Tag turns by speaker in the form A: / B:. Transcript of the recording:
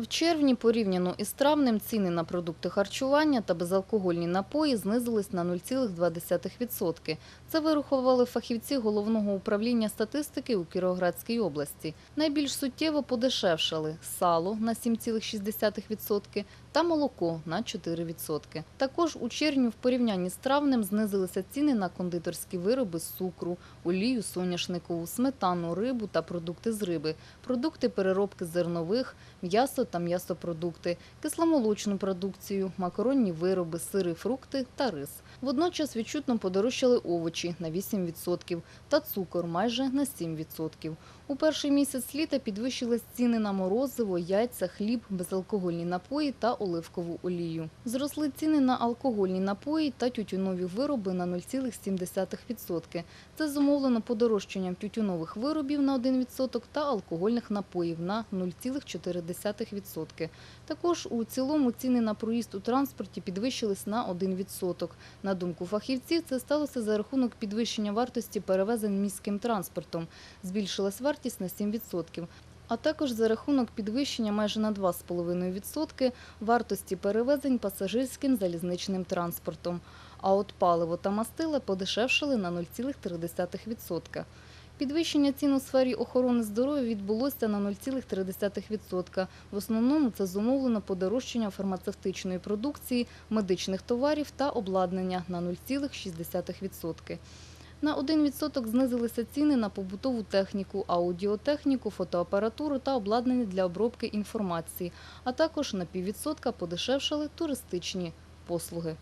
A: В червні порівняно із травнем ціни на продукти харчування та безалкогольні напої знизились на 0,2%. Це вирахували фахівці Головного управління статистики у Кіровоградській області. Найбільш суттєво подешевшали сало на 7,6% та молоко на 4%. Також у червні в порівнянні з травнем знизилися ціни на кондитерські вироби з цукру, олію соняшникову, сметану, рибу та продукти з риби, продукти переробки зернових, м'ясо та м'ясопродукти, кисломолочну продукцію, макаронні вироби, сири, фрукти та рис. Водночас відчутно подорожчали овочі на 8% та цукор майже на 7%. У перший місяць літа підвищились ціни на морозиво, яйця, хліб, безалкогольні напої та оливкову олію. Зросли ціни на алкогольні напої та тютюнові вироби на 0,7%. Це зумовлено подорожчанням тютюнових виробів на 1% та алкогольних напоїв на 0,4%. Також у цілому ціни на проїзд у транспорті підвищились на 1%. На думку фахівців, це сталося за рахунок підвищення вартості перевезень міським транспортом. Збільшилась вартість на 7%. А також за рахунок підвищення майже на 2,5% вартості перевезень пасажирським залізничним транспортом. А от паливо та мастила подешевшили на 0,3%. Підвищення цін у сфері охорони здоров'я відбулося на 0,3%. В основному це зумовлено подорожчання фармацевтичної продукції, медичних товарів та обладнання на 0,6%. На 1% знизилися ціни на побутову техніку, аудіотехніку, фотоапаратуру та обладнання для обробки інформації, а також на піввідсотка подешевшали туристичні послуги.